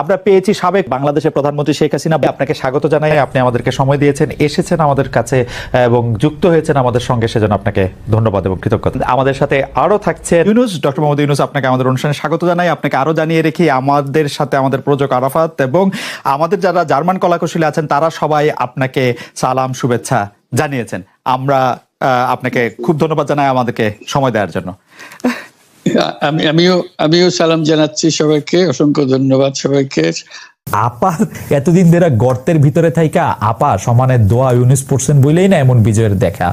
আমরা পেয়েছি সাবেক বাংলাদেশের প্রধানমন্ত্রী শেখ হাসিনা। আপনাকে স্বাগত জানাই, আপনি আমাদেরকে সময় দিয়েছেন, এসেছেন আমাদের কাছে, এবং যুক্ত হয়েছেন আমাদের সঙ্গে, সেজন্য আপনাকে ধন্যবাদ এবং কৃতজ্ঞতা। আমাদের সাথে আরও থাকছে ইউনুস, ডক্টর মোহাম্মদ ইউনুস, আপনাকে আমাদের অনুষ্ঠানে স্বাগত জানাই। আপনাকে আরও জানিয়ে রেখি আমাদের সাথে আমাদের প্রযোজক আরাফাত এবং আমাদের যারা জার্মান কলাকুশলী আছেন, তারা সবাই আপনাকে সালাম, শুভেচ্ছা জানিয়েছেন। আমরা আপনাকে খুব ধন্যবাদ জানাই আমাদেরকে সময় দেওয়ার জন্য। আমি আমিও আমিও সালাম জানাচ্ছি সবাইকে অসংখ্য ধন্যবাদ সবাইকে। আপা এতদিন ধরে গর্তের ভিতরে থাইকা আপা সমানের দোয়া ইউনিস পড়ছেন বলেই না এমন বিজয়ের দেখা।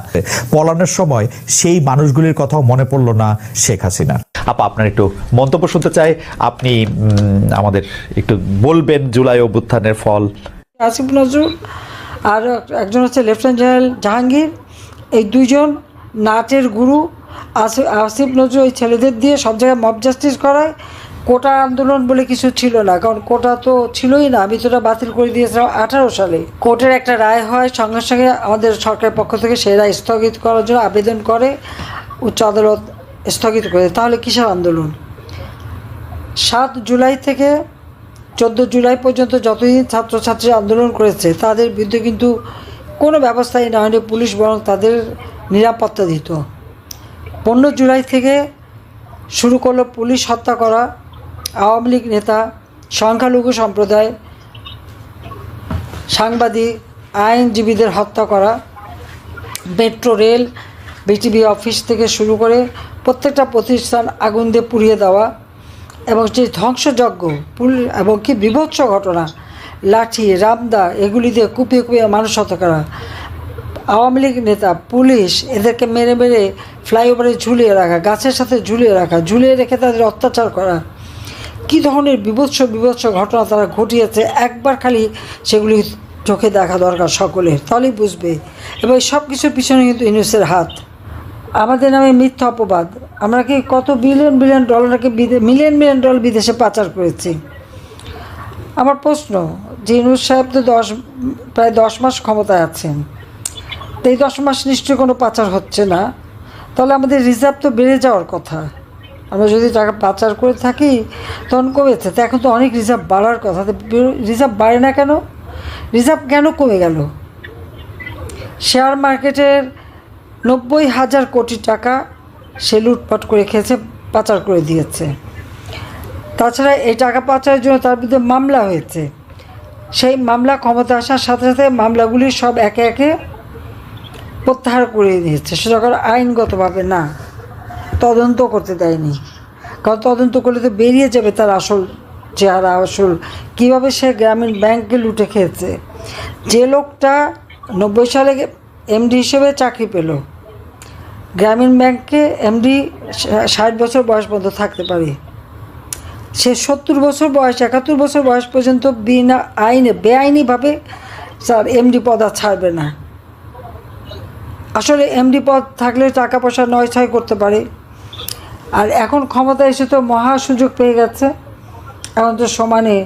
পলানোর সময় সেই মানুষগুলির কথাও মনে পড়ল না শেখ হাসিনার। আপা আপনার একটু মন্তব্য শুনতে চাই। আপনি আমাদের একটু বলবেন জুলাই অভ্যুত্থানের ফল। আসিফ নজরুল আর একজন হচ্ছে লেফটেন্যান্ট জেনারেল জাহাঙ্গীর। এই দুইজন নাচের গুরু আসিফ আসিফ নজরুল ওই ছেলেদের দিয়ে সব জায়গায় মব জাস্টিস করায়। কোটা আন্দোলন বলে কিছু ছিল না, কারণ কোটা তো ছিলই না। আমি তো বাতিল করে দিয়েছিলাম আঠারো সালে। কোর্টের একটা রায় হয়, সঙ্গে সঙ্গে আমাদের সরকারের পক্ষ থেকে সেই রায় স্থগিত করার জন্য আবেদন করে, উচ্চ আদালত স্থগিত করে তাহলে কিসের আন্দোলন? সাত জুলাই থেকে চোদ্দ জুলাই পর্যন্ত যতদিন ছাত্রছাত্রী আন্দোলন করেছে, তাদের বিরুদ্ধে কিন্তু কোনো ব্যবস্থাই না হয়নি পুলিশ বরং তাদের নিরাপত্তা দিত। পনেরো জুলাই থেকে শুরু করল পুলিশ হত্যা করা আওয়ামী লীগ নেতা সংখ্যালঘু সম্প্রদায় সাংবাদিক, আইনজীবীদের হত্যা করা, মেট্রো রেল, বিটিভি অফিস থেকে শুরু করে প্রত্যেকটা প্রতিষ্ঠান আগুন দিয়ে পুড়িয়ে দেওয়া এবং যে ধ্বংসযজ্ঞ, পুল- এবং কি বিভৎস ঘটনা, লাঠি, রামদা, এগুলি দিয়ে কুপিয়ে কুপিয়ে মানুষ হত্যা করা। আওয়ামী লীগ নেতা, পুলিশ, এদেরকে মেরে মেরে ফ্লাইওভারে ঝুলিয়ে রাখা, গাছের সাথে ঝুলিয়ে রাখা, ঝুলিয়ে রেখে তাদের অত্যাচার করা। কী ধরনের বিভৎস বিভৎস ঘটনা তারা ঘটিয়েছে, একবার খালি সেগুলি চোখে দেখা দরকার সকলের, তাহলেই বুঝবে। এবং সব কিছুর পিছনে কিন্তু ইউনুসের হাত। আমাদের নামে মিথ্যা অপবাদ। আমরা কি কত বিলিয়ন বিলিয়ন ডলারকে মিলিয়ন মিলিয়ন ডলার বিদেশে পাচার করেছি? আমার প্রশ্ন, যে ইউনুস সাহেব তো দশ, প্রায় দশ মাস ক্ষমতায় আছেন। তো এই দশ মাস নিশ্চয়ই কোনো পাচার হচ্ছে না। তাহলে আমাদের রিজার্ভ তো বেড়ে যাওয়ার কথা। আমরা যদি টাকা পাচার করে থাকি, তখন কমেছে। তো এখন তো অনেক রিজার্ভ বাড়ার কথা। রিজার্ভ বাড়ে না কেন? রিজার্ভ কেন কমে গেল? শেয়ার মার্কেটের নব্বই হাজার কোটি টাকা সে লুটপাট করে খেয়েছে, পাচার করে দিয়েছে। তাছাড়া এই টাকা পাচারের জন্য তার বিরুদ্ধে মামলা হয়েছে। সেই মামলা ক্ষমতা আসার সাথে সাথে মামলাগুলি সব একে একে প্রত্যাহার করে দিয়েছে। সেটা করে আইনগতভাবে না, তদন্ত করতে দেয়নি। কারণ তদন্ত করলে তো বেরিয়ে যাবে তার আসল চেহারা, আসল কীভাবে সে গ্রামীণ ব্যাংককে লুটে খেয়েছে। যে লোকটা নব্বই সালে এমডি হিসেবে চাকরি পেল। গ্রামীণ ব্যাংকে এমডি ষাট বছর বয়স পর্যন্ত থাকতে পারে। সে সত্তর বছর বয়স, একাত্তর বছর বয়স পর্যন্ত বিনা আইনে, বেআইনিভাবে স্যার এমডি পদ ছাড়বে না। আসলে এমডি পদ থাকলে টাকা পয়সা নয় ছয় করতে পারে। আর এখন ক্ষমতা এসে তো মহা সুযোগ পেয়ে গেছে। এখন তো সমানে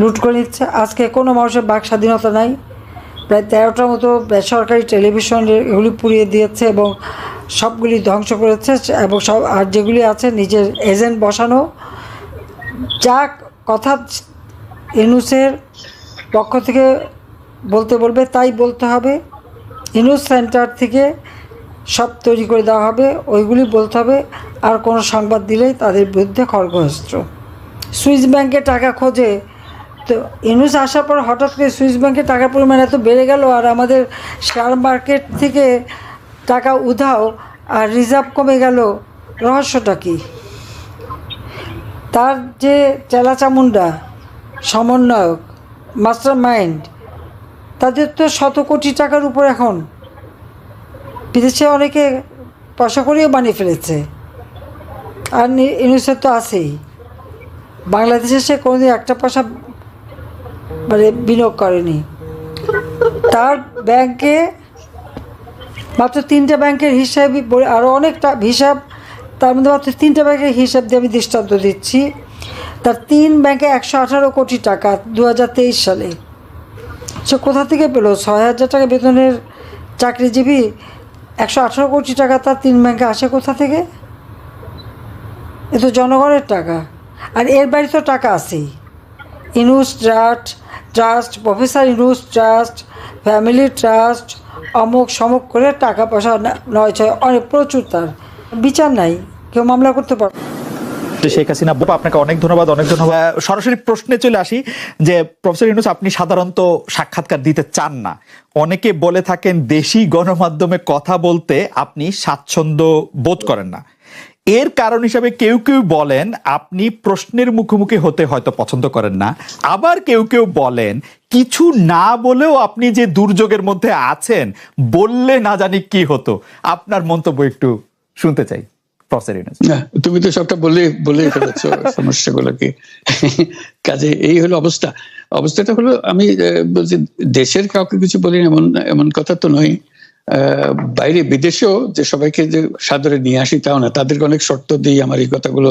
লুট করে নিচ্ছে। আজকে কোনো মানুষের বাক স্বাধীনতা নাই। প্রায় তেরোটার মতো বেসরকারি টেলিভিশন এগুলি পুড়িয়ে দিয়েছে এবং সবগুলি ধ্বংস করেছে এবং সব আর যেগুলি আছে নিজের এজেন্ট বসানো। যা কথা এনুসের পক্ষ থেকে বলতে বলবে, তাই বলতে হবে। ইনুস সেন্টার থেকে সব তৈরি করে দেওয়া হবে, ওইগুলি বলতে হবে, আর কোনো সংবাদ দিলেই তাদের বিরুদ্ধে খড়গহস্ত্র সুইস ব্যাংকে টাকা খোঁজে, তো ইনুস আসার পর হঠাৎ করে সুইস ব্যাংকে টাকার পরিমাণ এত বেড়ে গেল, আর আমাদের শেয়ার মার্কেট থেকে টাকা উধাও, আর রিজার্ভ কমে গেল, রহস্যটা কি? তার যে চেলাচামুন্ডা সমন্বয়ক মাস্টার মাইন্ড তাদের তো শত কোটি টাকার উপর এখন বিদেশে অনেকে পয়সা করেও বানিয়ে ফেলেছে। আর ইউনুসের তো আছেই। বাংলাদেশে সে কোনোদিন একটা পয়সা মানে বিনিয়োগ করেনি। তার ব্যাংকে মাত্র তিনটে ব্যাংকের হিসাব আরও অনেকটা হিসাব, তার মধ্যে মাত্র তিনটে ব্যাংকের হিসাব দিয়ে আমি দৃষ্টান্ত দিচ্ছি। তার তিন ব্যাংকে একশো আঠারো কোটি টাকা দু হাজার তেইশ সালে। সে কোথা থেকে পেল? ছয় হাজার টাকা বেতনের চাকরিজীবী একশো আঠারো কোটি টাকা তার তিন ব্যাংকে আসে কোথা থেকে? এ তো জনগণের টাকা। আর এর বাড়ি তো টাকা আছেই। Yunus trust trust, professor Yunus trust, family trust, অমুক সমুক করে টাকা পয়সা নয় ছয়, অনেক প্রচুর তার। বিচার নাই, কেউ মামলা করতে পারবে না। শেখ হাসিনা বাবা, আপনাকে অনেক ধন্যবাদ অনেক ধন্যবাদ। সরাসরি প্রশ্নে চলে আসি যে প্রফেসর ইউনুস আপনি সাধারণত সাক্ষাৎকার দিতে চান না। অনেকে বলে থাকেন দেশি গণমাধ্যমে কথা বলতে আপনি স্বাচ্ছন্দ্য বোধ করেন না। এর কারণ হিসাবে কেউ কেউ বলেন আপনি প্রশ্নের মুখোমুখি হতে হয়তো পছন্দ করেন না। আবার কেউ কেউ বলেন কিছু না বলেও আপনি যে দুর্যোগের মধ্যে আছেন বললে না জানি কি হতো। আপনার মন্তব্য একটু শুনতে চাই। তুমি তো সবটা বলে বলে ফেলেছ সমস্যাগুলোকে কাজে এই হলো অবস্থা। অবস্থাটা হলো, আমি বলছি, দেশের কাউকে কিছু বলি এমন এমন কথা তো নয়। বাইরে বিদেশেও যে সবাইকে যে সাদরে নিয়ে আসি তাও না, তাদেরকে অনেক শর্ত দিই আমার এই কথাগুলো।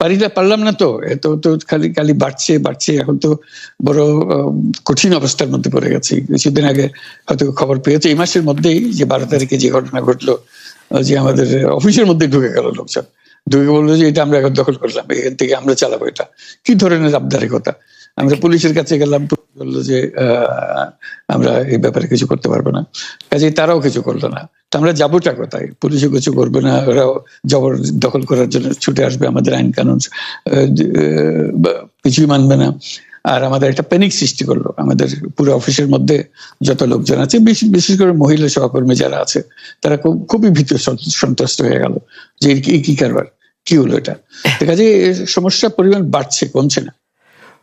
পারি না পারলাম না তো এত তো খালি খালি বাড়ছে বাড়ছে এখন তো বড় কঠিন অবস্থার মধ্যে পড়ে গেছি। কিছুদিন আগে হয়তো খবর পেয়েছে এই মাসের মধ্যেই যে বারো তারিখে যে ঘটনা ঘটলো যে আমাদের অফিসের মধ্যে ঢুকে গেল লোকজন। ঢুকে বলল যে এটা আমরা এখন দখল করলাম এখান থেকে আমরা চালাবো এটা। কি ধরনের আবদারিকতা? আমরা পুলিশের কাছে গেলাম বলল যে আহ, আমরা এই ব্যাপারে কিছু করতে পারব না। কাজে তারাও কিছু করল না। তো আমরা যাবোটা কোথায়? পুলিশও কিছু করবে না ওরাও জবর দখল করার জন্য ছুটে আসবে, আমাদের আইন কানুন কিছুই মানবে না। আর আমাদের একটা প্যানিক সৃষ্টি করল, আমাদের পুরো অফিসের মধ্যে যত লোকজন আছে বিশেষ করে মহিলা সহকর্মী যারা আছে, তারা খুব, খুবই ভীত সন্ত- সন্ত্রস্ত হয়ে গেল, যে কি- কারবার, কি হলো এটা? তো কাজে সমস্যার পরিমাণ বাড়ছে, কমছে না।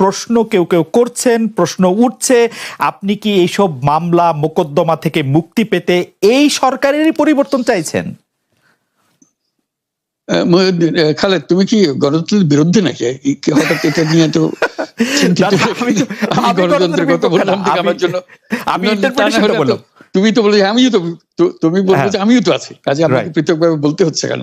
প্রশ্ন কেউ কেউ করছেন প্রশ্ন উঠছে আপনি কি এইসব মামলা মোকদ্দমা থেকে মুক্তি পেতে এই সরকারেরই পরিবর্তন চাইছেন? খালেদ তুমি কি গণতন্ত্রের বিরুদ্ধে নাকি? হঠাৎ এটা নিয়ে তো আমি গণতন্ত্রের কথা বললাম আমার জন্য। আমি। তুমি তো বলে আমিও তো তুমি বলব হ্যাঁ। যে আমিও তো আছি। কাজে আমাকে. পৃথকভাবে বলতে হচ্ছে কেন?